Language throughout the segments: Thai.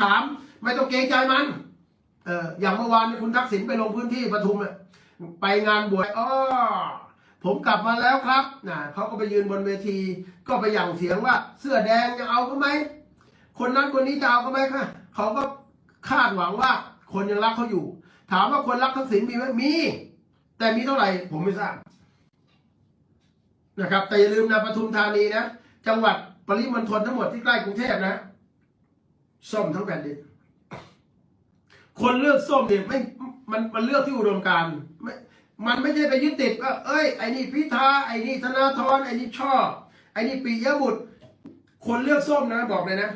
ถาม ไม่ต้องเกรงใจมัน เอออย่างเมื่อวานคุณทักษิณไปลงพื้นที่ปทุมอะไปงานบวชอ้อผมกลับมาแล้วครับนะเขาก็ไปยืนบนเวที ก็ไปหยั่งเสียงว่า เสื้อแดงจะเอาเขาไหม คนนั้นคนนี้จะเอาเขาไหมคะเขาก็คาดหวังว่า คนยังรักเขาอยู่ ถามว่าคนรักทักษิณมีไหมมี แต่มีเท่าไหร่ ผมไม่ทราบนะครับ แต่อย่าลืมนะปทุมธานีนะ จังหวัดปริมณฑลทั้งหมดที่ใกล้กรุงเทพนะ ส้มทั้งแผ่นดินคนเลือกส้มเนี่ยไม่มันมันเลือกที่อุดมการไม่มันไม่ใช่ไปยึดติดว่าเอ้ยไอ้นี่พิธาไอ้นี่ธนาธรไอ้นี่ชอบไอ้นี่ปิยบุตร คนเลือกส้มนะบอกเลยนะ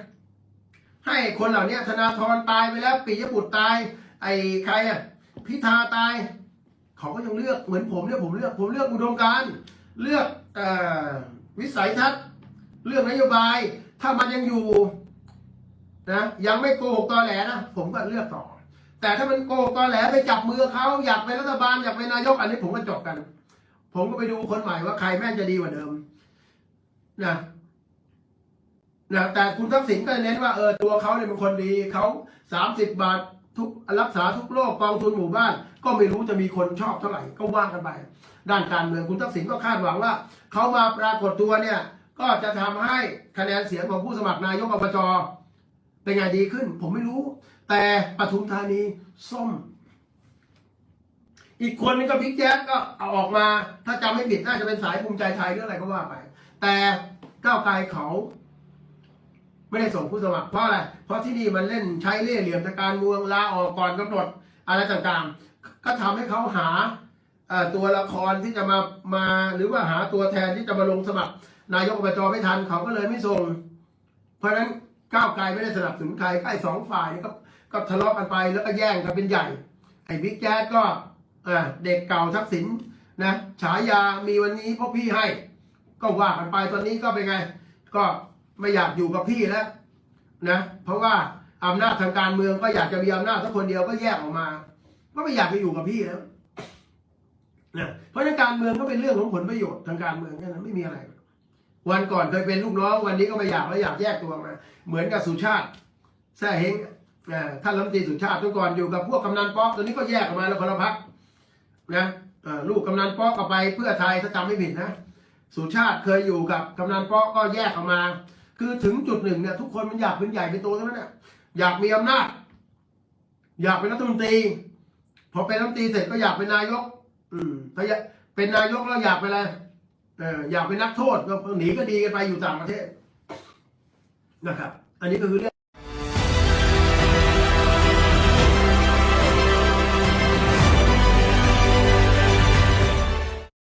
ให้คนเหล่านี้ธนาธรตายไปแล้วปิยบุตรตาย ไอ้ใครอะพิธาตายเขาก็ยังเลือกเหมือนผมเนี่ยผมเลือกผมเลือกอุดมการเลือกอวิสัยทัศน์เรื่องนโยบาย ถ้ามันยังอยู่ นะยังไม่โกหกตอแหลนะผมก็เลือกต่อ แต่ถ้ามันโกหกตอแหลไปจับมือเขาอยากเป็นรัฐบาลอยากเป็นนายกอันนี้ผมก็จบกัน ผมก็ไปดูคนใหม่ว่าใครแม่งจะดีกว่าเดิมนะนะแต่คุณทักษิณก็เน้นว่าเออตัวเขาเนี่ยเป็นคนดีเขาสามสิบบาททุกรักษาทุกโรคกองทุนหมู่บ้าน ก็ไม่รู้จะมีคนชอบเท่าไหร่ก็ว่ากันไป ด้านการเมืองคุณทักษิณก็คาดหวังว่าเขามาปรากฏตัวเนี่ย ก็จะทำให้คะแนนเสียงของผู้สมัครนายกอบจ เป็นไงดีขึ้น ผมไม่รู้ แต่ปทุมธานีส้ม อีกคนนึงก็พิกแจ๊กก็เอาออกมา ถ้าจำไม่ผิดน่าจะเป็นสายภูมิใจไทยหรืออะไรก็ว่าไป แต่ก้าวไกลเขา ไม่ได้ส่งผู้สมัครเพราะอะไร เพราะที่นี่มันเล่นใช้เล่ห์เหลี่ยมทางการเมืองลาออกก่อนกำหนดอะไรต่างๆ ก็ทำให้เขาหาตัวละครที่จะมามาหรือว่าหาตัวแทนที่จะมาลงสมัคร นายกอบจไม่ทันเขาก็เลยไม่ส่ง เพราะฉะนั้น ก้าวไกลไม่ได้สนับสนุนใครใกล้สองฝ่ายนี่ก็ก็ทะเลาะกันไปแล้วก็แย่งกันเป็นใหญ่ ไอ้บิ๊กแจ๊ดก็เด็กเก่าทักษิณนะฉายามีวันนี้เพราะพี่ให้ ก็ว่ากันไปตอนนี้ก็เป็นไง ก็ไม่อยากอยู่กับพี่แล้วนะเพราะว่าอำนาจทางการเมืองก็อยากจะมีอำนาจสักคนเดียวก็แยกออกมา ก็ไม่อยากไปอยู่กับพี่แล้วนะเพราะฉะนั้นการเมืองก็เป็นเรื่องของผลประโยชน์ทางการเมืองแค่นั้นไม่มีอะไร วันก่อนเคยเป็นลูกน้อง วันนี้ก็ไม่อยากแล้วอยากแยกตัวมา เหมือนกับสุชาติแซ่เฮงท่านรัฐมนตรีสุชาติทุกก่อนอยู่กับพวกกำนันป๊อกตอนนี้ก็แยกออกมาแล้วคนละพักนะลูกกำนันป๊อกก็ไปเพื่อไทยถ้าจำไม่ผิดนะสุชาติเคยอยู่กับกำนันป๊อกก็แยกออกมา คือถึงจุดหนึ่งเนี่ยทุกคนมันอยากเป็นใหญ่เป็นโตทั้งนั้นเนี่ยอยากมีอำนาจ อยากเป็นรัฐมนตรีพอเป็นรัฐมนตรีเสร็จก็อยากเป็นนายก อืมถ้าเป็นนายกแล้วอยากเป็นอะไรเออ อยากเป็นนักโทษก็หนีก็ดีกันไปอยู่ต่างประเทศนะครับ อันนี้ก็คือเรื่อง